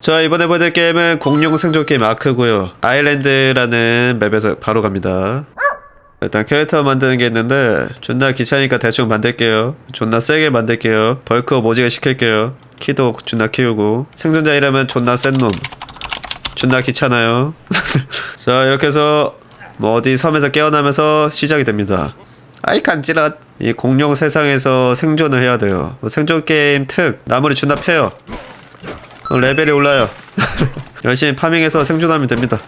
자 이번에 보여드릴 게임은 공룡 생존 게임 아크고요. 아일랜드라는 맵에서 바로 갑니다. 일단 캐릭터 만드는 게 있는데 존나 귀찮으니까 대충 만들게요. 존나 세게 만들게요. 벌크업 오지게 시킬게요. 키도 존나 키우고. 생존자 이름은 존나 센 놈. 존나 귀찮아요. 자 이렇게 해서 뭐 어디 섬에서 깨어나면서 시작이 됩니다. 아이 간지러 이 공룡 세상에서 생존을 해야 돼요. 뭐 생존 게임 특 나무를 존나 패요 어, 레벨이 올라요. 열심히 파밍해서 생존하면 됩니다.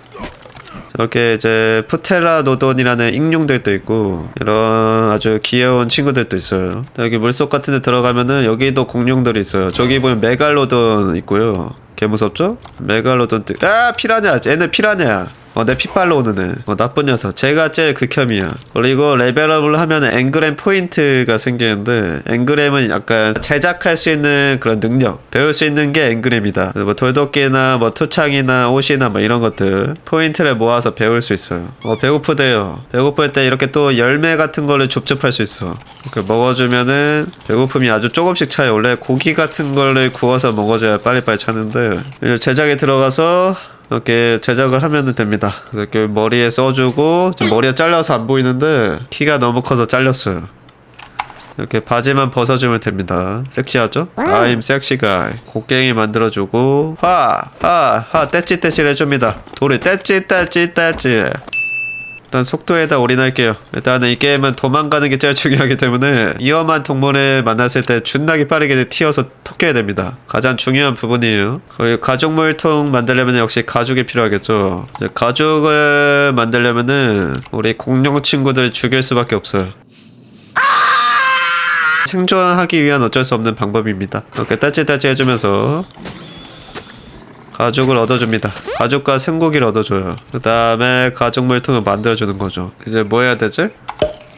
저렇게 이제 푸테라 노돈이라는 익룡들도 있고 이런 아주 귀여운 친구들도 있어요. 여기 물속 같은 데 들어가면은 여기도 공룡들이 있어요. 저기 보면 메갈로돈 있고요. 개 무섭죠? 메갈로돈 뜨... 아 피라냐! 얘는 피라냐! 어, 내 핏발로 오는 애. 어, 나쁜 녀석. 제가 제일 극혐이야. 그리고 레벨업을 하면 앵그램 포인트가 생기는데, 앵그램은 약간 제작할 수 있는 그런 능력, 배울 수 있는 게 앵그램이다. 뭐 돌도끼나 뭐 투창이나 옷이나 뭐 이런 것들, 포인트를 모아서 배울 수 있어요. 어, 배고프대요. 배고플 때 이렇게 또 열매 같은 거를 줍줍할 수 있어. 그 먹어주면은 배고픔이 아주 조금씩 차요. 원래 고기 같은 거를 구워서 먹어줘야 빨리빨리 차는데, 제작에 들어가서 이렇게 제작을 하면 됩니다. 이렇게 머리에 써주고 머리가 잘려서 안 보이는데 키가 너무 커서 잘렸어요. 이렇게 바지만 벗어주면 됩니다. 섹시하죠? I'm sexy guy. 곡괭이 만들어주고 하! 하! 하! 떼찌 떼찌 해줍니다. 돌이 떼찌 떼찌 떼찌 일단 속도에다 올인할게요. 일단은 이 게임은 도망가는 게 제일 중요하기 때문에 위험한 동물을 만났을 때 준나게 빠르게 튀어서 토끼해야 됩니다. 가장 중요한 부분이에요. 그리고 가죽물통 만들려면 역시 가죽이 필요하겠죠. 가죽을 만들려면은 우리 공룡 친구들을 죽일 수밖에 없어요. 생존하기 위한 어쩔 수 없는 방법입니다. 이렇게 따찌따찌 해주면서 가죽을 얻어줍니다. 가죽과 생고기를 얻어줘요. 그 다음에 가죽 물통을 만들어주는 거죠. 이제 뭐 해야 되지?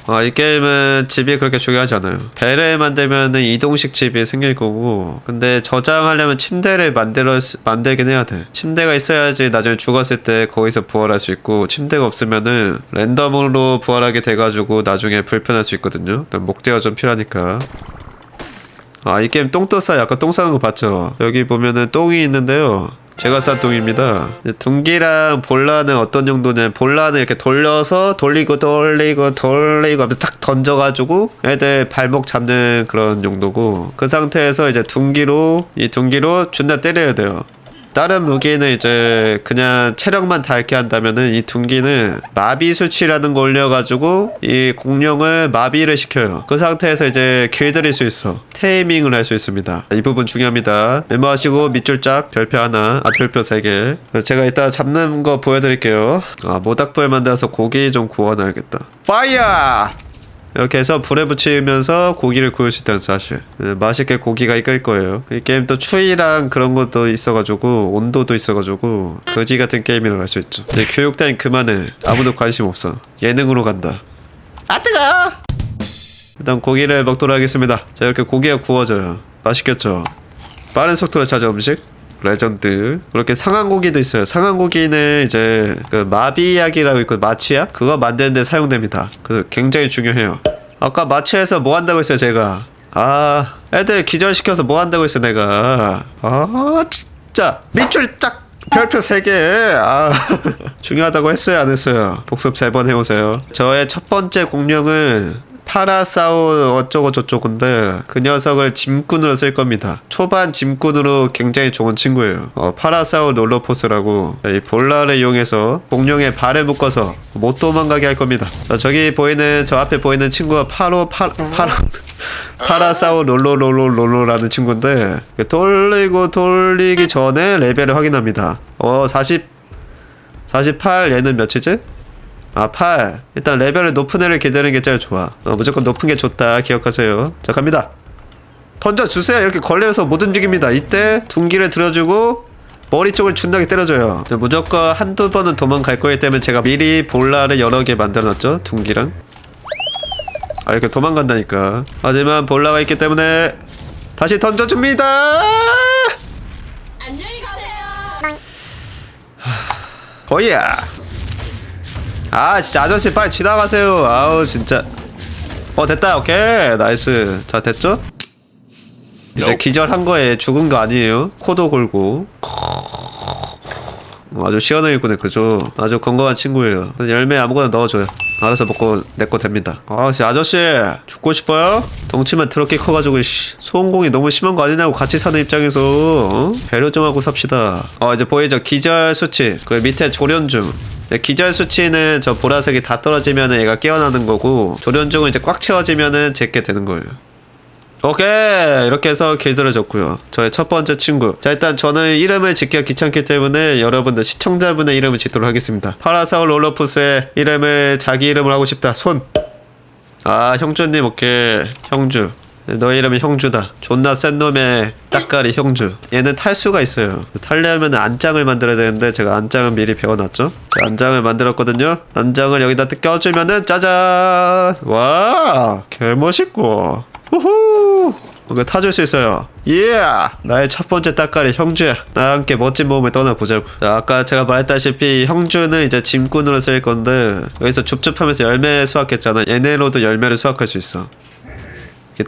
아, 이 게임은 집이 그렇게 중요하지 않아요. 배를 만들면은 이동식 집이 생길 거고, 근데 저장하려면 침대를 만들어, 만들긴 해야 돼. 침대가 있어야지 나중에 죽었을 때 거기서 부활할 수 있고, 침대가 없으면은 랜덤으로 부활하게 돼가지고 나중에 불편할 수 있거든요. 일단 목재가 좀 필요하니까. 아, 이 게임 똥도 싸. 약간 똥 싸는 거 봤죠? 여기 보면은 똥이 있는데요. 제가 싼 똥입니다. 둥기랑 볼라는 어떤 정도냐면 볼라는 이렇게 돌려서 돌리고 돌리고 돌리고 하면서 탁 던져가지고 애들 발목 잡는 그런 용도고 그 상태에서 이제 둥기로 이 둥기로 준다 때려야 돼요. 다른 무기는 이제 그냥 체력만 닳게 한다면은 이 둥기는 마비 수치라는 거 올려가지고 이 공룡을 마비를 시켜요. 그 상태에서 이제 길들일 수 있어. 테이밍을 할 수 있습니다. 이 부분 중요합니다. 메모하시고 밑줄 짝 별표 하나, 아 별표 세 개. 제가 이따 잡는 거 보여드릴게요. 아 모닥불 만들어서 고기 좀 구워놔야겠다. 파이어! 이렇게 해서 불에 붙이면서 고기를 구울 수 있다는 사실. 네, 맛있게 고기가 익을 거예요. 이 게임 또 추위랑 그런 것도 있어가지고 온도도 있어가지고 거지 같은 게임이라고 할 수 있죠. 근데 교육 따윈 그만해. 아무도 관심 없어. 예능으로 간다. 아 뜨거! 일단 고기를 먹도록 하겠습니다. 자 이렇게 고기가 구워져요. 맛있겠죠? 빠른 속도로 찾아 음식 레전드. 그렇게 상한 고기도 있어요. 상한 고기는 이제 그 마비약이라고 있고 마취약? 그거 만드는데 사용됩니다. 그 굉장히 중요해요. 아까 마취에서 뭐 한다고 했어요 제가? 아 애들 기절시켜서 뭐 한다고 했어 내가? 아 진짜. 밑줄 짝 별표 3개. 아 중요하다고 했어요 안 했어요? 복습 3번 해오세요. 저의 첫 번째 공룡은 파라사우 어쩌고 저쩌고인데 그 녀석을 짐꾼으로 쓸 겁니다. 초반 짐꾼으로 굉장히 좋은 친구예요. 어, 파라사우 롤러포스라고 이 볼라를 이용해서 공룡의 발을 묶어서 못 도망가게 할 겁니다. 자, 저기 보이는 저 앞에 보이는 친구가 파로 파 파로 파라사우 롤로롤로롤로라는 친구인데 돌리고 돌리기 전에 레벨을 확인합니다. 어 40, 48 얘는 몇이지? 아, 8. 일단 레벨을 높은 애를 기다리는 게 제일 좋아. 어, 무조건 높은 게 좋다. 기억하세요. 자, 갑니다. 던져주세요. 이렇게 걸려서 못 움직입니다. 이때 둥기를 들어주고 머리 쪽을 준다게 때려줘요. 자, 무조건 한두 번은 도망갈 거기 때문에 제가 미리 볼라를 여러 개 만들어놨죠. 둥기랑. 아, 이렇게 도망간다니까. 하지만 볼라가 있기 때문에 다시 던져줍니다. 안녕히 가세요. 거야. 아 진짜 아저씨 빨리 지나가세요. 아우 진짜. 어 됐다 오케이 나이스. 자 됐죠? 이제 기절한 거에 죽은 거 아니에요. 코도 골고. 어, 아주 시원하게 꾸네 그죠 아주 건강한 친구예요 열매 아무거나 넣어줘요 알아서 먹고 내 거 됩니다 아씨 아저씨 죽고 싶어요? 덩치만 더럽게 커가지고 씨, 소음공이 너무 심한 거 아니냐고 같이 사는 입장에서 어? 배려 좀 하고 삽시다 어 이제 보이죠 기절 수치 그 밑에 조련중 네, 기절 수치는 저 보라색이 다 떨어지면은 얘가 깨어나는 거고 조련중은 이제 꽉 채워지면은 제게 되는 거예요. 오케이! 이렇게 해서 길들여졌고요. 저의 첫 번째 친구. 자 일단 저는 이름을 짓기가 귀찮기 때문에 여러분들 시청자분의 이름을 짓도록 하겠습니다. 파라사울 롤러푸스의 이름을 자기 이름을 하고 싶다. 손아 형주님 오케이. 형주 너 이름은 형주다. 존나 센 놈의 따까리 형주. 얘는 탈수가 있어요. 탈려면 안장을 만들어야 되는데 제가 안장은 미리 배워놨죠. 자, 안장을 만들었거든요. 안장을 여기다 껴주면은 짜잔! 와 개멋있고. 후후! 이거 타줄 수 있어요. 예 나의 첫 번째 따까리 형주야 나와 함께 멋진 몸을 떠나보자고. 자, 아까 제가 말했다시피 형주는 이제 짐꾼으로 쓸 건데 여기서 줍줍하면서 열매 수확했잖아. 얘네로도 열매를 수확할 수 있어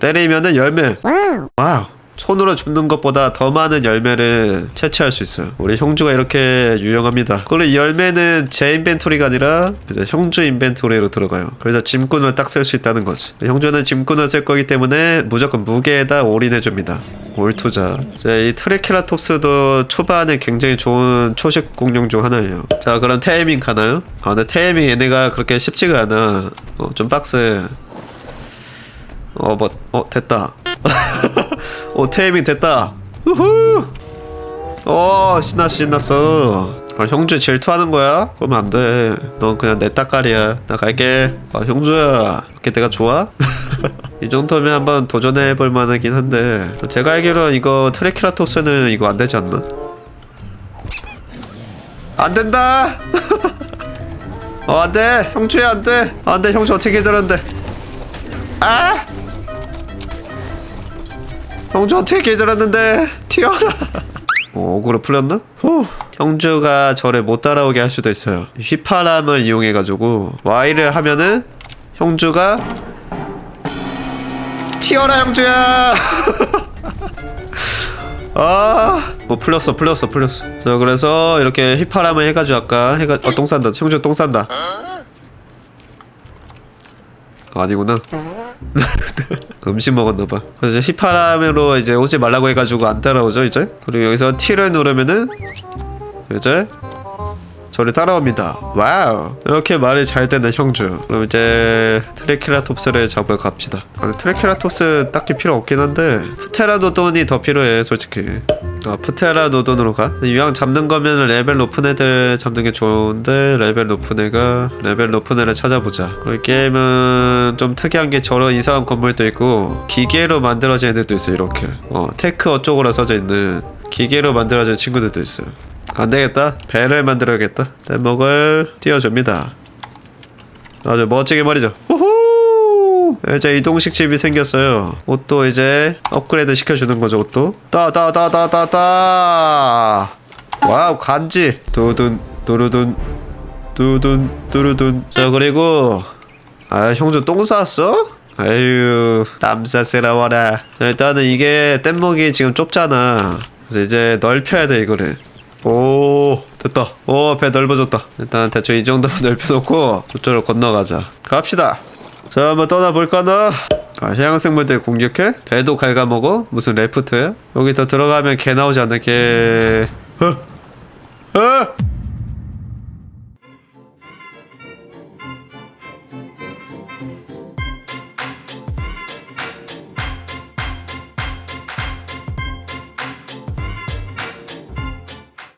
때리면은 열매 와우 손으로 줍는 것보다 더 많은 열매를 채취할 수 있어요. 우리 형주가 이렇게 유용합니다. 그리고 이 열매는 제 인벤토리가 아니라 이제 형주 인벤토리로 들어가요. 그래서 짐꾼을 딱 쓸 수 있다는 거지. 형주는 짐꾼을 쓸 거기 때문에 무조건 무게에다 올인해 줍니다. 올 투자. 이제 이 트리케라톱스도 초반에 굉장히 좋은 초식 공룡 중 하나예요. 자, 그럼 테이밍 가나요? 아, 근데 테이밍 얘네가 그렇게 쉽지가 않아. 어, 좀 빡세. 어, 뭐, 어, 됐다. 오, 테이밍 됐다. 우후! 어, 신났어, 신났어. 아, 형주 질투하는 거야? 그러면 안 돼. 넌 그냥 내 따까리야. 나 갈게. 아, 형주야. 이렇게 내가 좋아? 이 정도면 한번 도전해볼 만하긴 한데. 제가 알기로 이거 트레키라토스는 이거 안 되지 않나? 안 된다! 어, 안 돼! 형주야, 안 돼! 안 돼, 형주 어떻게 들었는데. 아! 형주 어떻게 길들었는데 튀어라 어, 억울로 풀렸나? 후. 형주가 저를 못 따라오게 할 수도 있어요 휘파람을 이용해가지고 Y를 하면은 형주가 튀어라 형주야 아, 뭐 풀렸어, 풀렸어, 풀렸어. 자, 그래서 이렇게 휘파람을 해가지고 아까 해가, 어, 똥 싼다. 형주 똥 싼다. 아니구나. 음식 먹었나 봐. 그래서 이제 휘파람으로 이제 오지 말라고 해가지고 안 따라오죠 이제. 그리고 여기서 T를 누르면은 이제 저를 따라옵니다. 와우. 이렇게 말이 잘 되는 형주. 그럼 이제 트레키라톱스를 잡으러 갑시다. 아, 트레키라톱스 딱히 필요 없긴 한데 프테라노돈이 더 필요해 솔직히. 아, 프테라 노돈으로 가? 이왕 잡는 거면 레벨 높은 애들 잡는 게 좋은데 레벨 높은 애가 레벨 높은 애를 찾아보자. 그리고 게임은 좀 특이한 게 저런 이상한 건물도 있고 기계로 만들어진 애들도 있어 이렇게. 어 테크 어쪽으로 써져 있는 기계로 만들어진 친구들도 있어요. 안 되겠다. 배를 만들어야겠다. 뗏목을 띄워줍니다. 아주 멋지게 말이죠. 후후! 이제 이동식 집이 생겼어요. 옷도 이제 업그레이드 시켜주는 거죠, 옷도. 따따따따따따! 와우, 간지! 두둔, 두루둔, 두둔, 두루둔. 자, 그리고, 아, 형좀 똥 쌌어? 아유, 땀 싸스러워라. 자, 일단은 이게 뗏목이 지금 좁잖아. 그래서 이제 넓혀야 돼, 이거를. 오 됐다 오 배 넓어졌다 일단 대충 이 정도만 넓혀놓고 저쪽으로 건너가자 갑시다 자 한번 떠나볼까나? 아, 해양생물들 공격해? 배도 갉아먹어? 무슨 레프트야? 여기 더 들어가면 개 나오지 않나? 개... 어? 어?